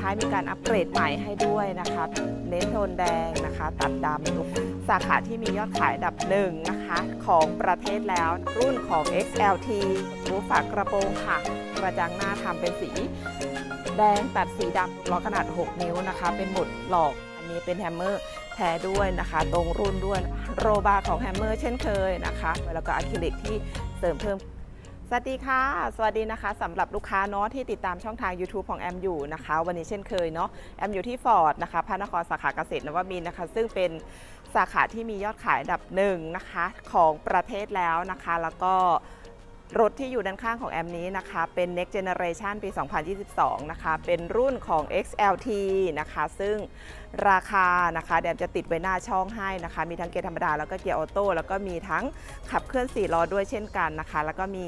ท้ายมีการอัปเกรดใหม่ให้ด้วยนะคะเน้นโทนแดงนะคะ ตัดดำสาขาที่มียอดขายดับหนึ่งนะคะ ของประเทศแล้วรุ่นของ XLT รูฝากระโปรงค่ะ กระจังหน้าทำเป็นสี แดงตัดสีดำล้อขนาด 6 นิ้วนะคะ เป็นหมุดหลอกอันนี้เป็นแฮมเมอร์แท้ด้วยนะคะ ตรงรุ่นด้วยโรบาร์ของแฮมเมอร์เช่นเคยนะคะ แล้วก็อะคริลิกที่เสริมเพิ่ม สวัสดีค่ะ สวัสดีนะคะสำหรับลูกค้าเนาะที่ติดตามช่องทาง YouTube ของแอมอยู่นะคะ วันนี้เช่นเคยเนาะแอมอยู่ที่ฟอร์ดนะคะพระนครสาขาเกษตรนวมินทร์นะคะ ซึ่งเป็นสาขาที่มียอดขายอันดับหนึ่งนะคะของประเทศแล้วนะคะ แล้วก็ รถที่อยู่ด้านข้างของแอมนี้นะคะ เป็น Next Generation ปี 2022 นะคะ เป็นรุ่นของ XLT นะคะ ซึ่งราคานะคะแดมจะติดไว้หน้าช่องให้นะคะ มีทั้งเกียร์ธรรมดาแล้วก็เกียร์ออโต้แล้วก็มีทั้งขับเคลื่อน 4 ล้อด้วยเช่นกันนะคะ แล้วก็มี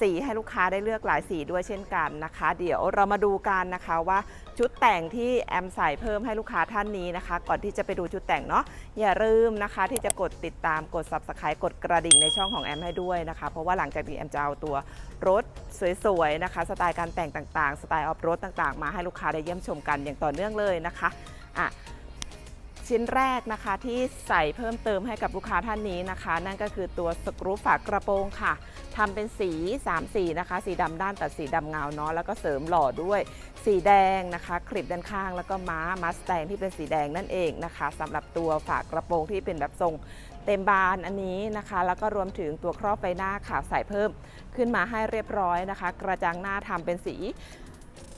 สีให้ลูกค้าได้เลือกหลายสีด้วยเช่นกันนะคะ เดี๋ยวเรามาดูกันนะคะว่าชุดแต่งที่แอมใส่เพิ่มให้ลูกค้าท่านนี้นะคะ ก่อนที่จะไปดูชุดแต่งเนาะอย่าลืมนะคะที่จะกดติดตามกด subscribe กดกระดิ่งในช่องของแอมให้ด้วยนะคะ เพราะว่าหลังจากนี้แอมจะเอาตัวรถสวยๆนะคะสไตล์การแต่งต่างๆ สไตล์ออฟรถต่างๆ มาให้ลูกค้าได้เยี่ยมชมกันอย่างต่อเนื่องเลยนะคะอะ ชิ้นแรกนะคะที่ใส่เพิ่มเติมให้กับลูกค้าท่านนี้นะคะ นั่นก็คือตัวสกรูฝากระโปรงค่ะทำเป็นสี 3 สีนะคะ สีดำด้านตัดสีดำเงาเนาะแล้วก็เสริมหล่อด้วยสีแดงนะคะ คลิปด้านข้างแล้วก็ม้ามัสแตงที่เป็นสีแดงนั่นเองนะคะสำหรับตัวฝากกระโปรงที่เป็นแบบทรงเต็มบานอันนี้นะคะ แล้วก็รวมถึงตัวครอบไฟหน้าค่ะใส่เพิ่มขึ้นมาให้เรียบร้อยนะคะ กระจังหน้าทำเป็นสี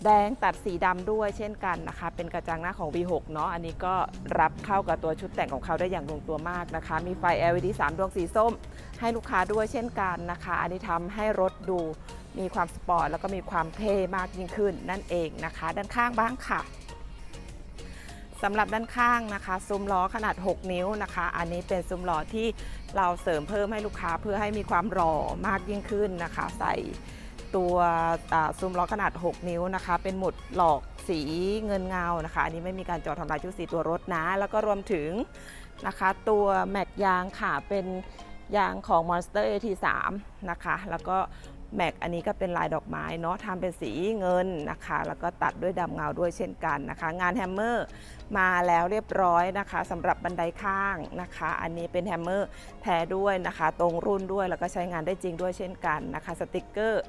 แดงตัดสีดำด้วยเช่นกันนะคะ เป็นกระจังหน้าของ V6 เนาะอันนี้ก็รับเข้ากับตัวชุดแต่งของเขาได้อย่างลงตัวมากนะคะ มีไฟ LED 3 ดวงสีส้ม ให้ลูกค้าด้วยเช่นกันนะคะ อันนี้ทำให้รถดูมีความสปอร์ตแล้วก็มีความเท่มากยิ่งขึ้นนั่นเองนะคะ ด้านข้างบ้างค่ะสำหรับด้านข้างนะคะซุ้มล้อขนาด 6 นิ้วนะคะ อันนี้เป็นซุ้มล้อที่เราเสริมเพิ่มให้ลูกค้าเพื่อให้มีความหล่อมากยิ่งขึ้นนะคะ ใส่ ตัวซูมล้อขนาด 6 นิ้วนะคะ เป็นหมุดหลอกสีเงินเงานะคะ อันนี้ไม่มีการเจอทำลายชุดสีตัวรถนะ แล้วก็รวมถึงนะคะตัวแม็กยางค่ะเป็นยางของ Monster AT3 นะคะ แล้วก็ แม็กอันนี้ก็เป็นลายดอกไม้เนาะทำเป็นสีเงินนะคะ แล้วก็ตัดด้วยดำเงาด้วยเช่นกันนะคะ งานแฮมเมอร์มาแล้วเรียบร้อยนะคะสำหรับบันไดข้างนะคะ อันนี้เป็นแฮมเมอร์แท้ด้วยนะคะ ตรงรุ่นด้วยแล้วก็ใช้งานได้จริงด้วยเช่นกันนะคะสติกเกอร์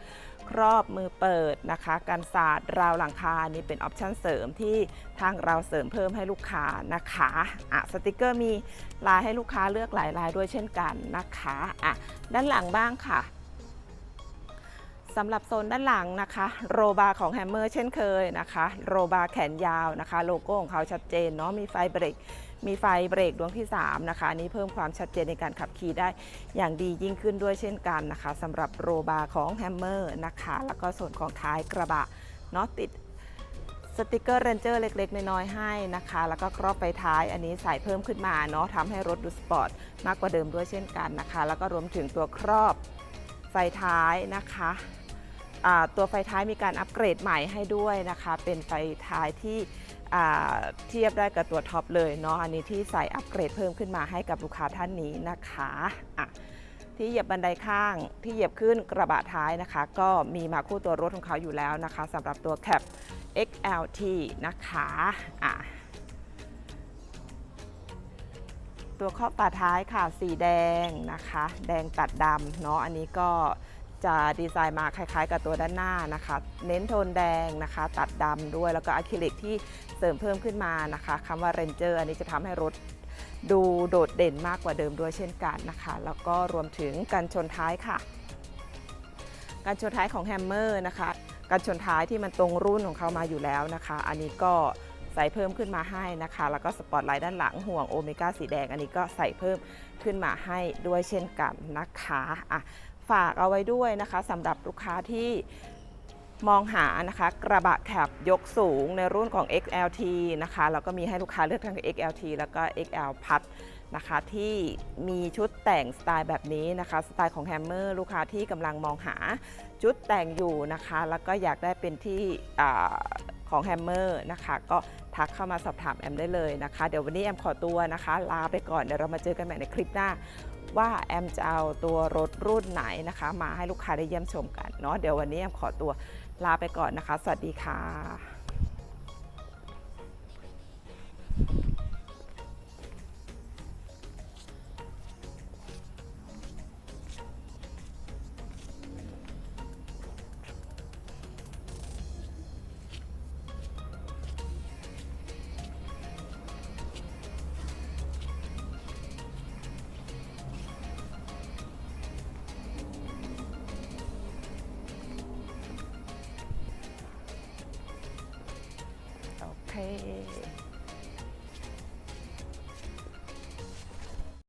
ครอบมือเปิดนะคะกันศาสตร์ราวหลังคาอันนี้เป็นออปชั่นเสริมที่ทางเราเสริมเพิ่มให้ลูกค้านะคะอะสติกเกอร์มีลายให้ลูกค้าเลือกหลายลายด้วยเช่นกันนะคะอะด้านหลังบ้างค่ะ สำหรับโซนด้านหลังนะคะ โรบาของแฮมเมอร์เช่นเคยนะคะ โรบาแขนยาวนะคะ โลโก้ของเขาชัดเจนเนาะมีไฟเบรกมีไฟเบรกดวงที่ 3 นะคะอันนี้เพิ่มความชัดเจนในการขับขี่ได้อย่างดียิ่งขึ้นด้วยเช่นกันนะคะสำหรับโรบาของแฮมเมอร์นะคะ แล้วก็ส่วนของท้ายกระบะเนาะติดสติกเกอร์เรนเจอร์เล็ก ๆ น้อยๆให้นะคะ แล้วก็ครอบไฟท้ายอันนี้ใส่เพิ่มขึ้นมาเนาะทำให้รถดูสปอร์ตมากกว่าเดิมด้วยเช่นกันนะคะ แล้วก็รวมถึงตัวครอบไฟท้ายนะคะ ตัวไฟท้ายมีการอัปเกรดใหม่ให้ด้วยนะคะ เป็นไฟท้ายที่เทียบได้กับตัวท็อปเลยเนาะอันนี้ที่ใส่อัปเกรดเพิ่มขึ้นมาให้กับลูกค้าท่านนี้นะคะะที่เหยียบบันไดข้างที่เหยียบขึ้นกระบะท้ายนะคะ ก็มีมาคู่ตัวรถของเขาอยู่แล้วนะคะสำหรับตัว Cap XLT นะคะอะตัวครอบฝาท้ายค่ะสีแดงนะคะ แดงตัดดำเนาะอันนี้ก็ จะดีไซน์มาคล้ายๆ กับตัวด้านหน้านะคะ เน้นโทนแดงนะคะ ตัดดำด้วยแล้วก็อะคริลิกที่เสริมเพิ่มขึ้นมานะคะคำว่า Ranger อันนี้จะทำให้รถดูโดดเด่นมากกว่าเดิมด้วยเช่นกันนะคะ แล้วก็รวมถึงการชนท้ายค่ะการชนท้ายของแฮมเมอร์นะคะการชนท้ายที่มันตรงรุ่นของเขามาอยู่แล้วนะคะ อันนี้ก็ใส่เพิ่มขึ้นมาให้นะคะ แล้วก็สปอตไลท์ด้านหลังห่วงโอเมก้าสีแดง อันนี้ก็ใส่เพิ่มขึ้นมาให้ด้วยเช่นกันนะคะอะ ฝากเอาไว้ด้วยนะคะสำหรับลูกค้าที่มองหานะคะกระบะแคบยกสูงในรุ่นของ XLT นะคะแล้วก็มีให้ลูกค้าเลือกทั้ง XLT แล้วก็ XL พัดนะคะที่มีชุดแต่งสไตล์แบบนี้นะคะ สไตล์ของแฮมเมอร์ลูกค้าที่กำลังมองหาชุดแต่งอยู่นะคะ แล้วก็อยากได้เป็นที่ของแฮมเมอร์นะคะก็ทักเข้ามาสอบถามแอมได้เลยนะคะ เดี๋ยววันนี้แอมขอตัวนะคะ ลาไปก่อนเดี๋ยวเรามาเจอกันใหม่ในคลิปหน้า ว่าแอมจะเอาตัวรถรุ่นไหนนะคะ มาให้ลูกค้าได้เยี่ยมชมกันเนาะเดี๋ยววันนี้แอมขอตัวลาไปก่อนนะคะ สวัสดีค่ะ เค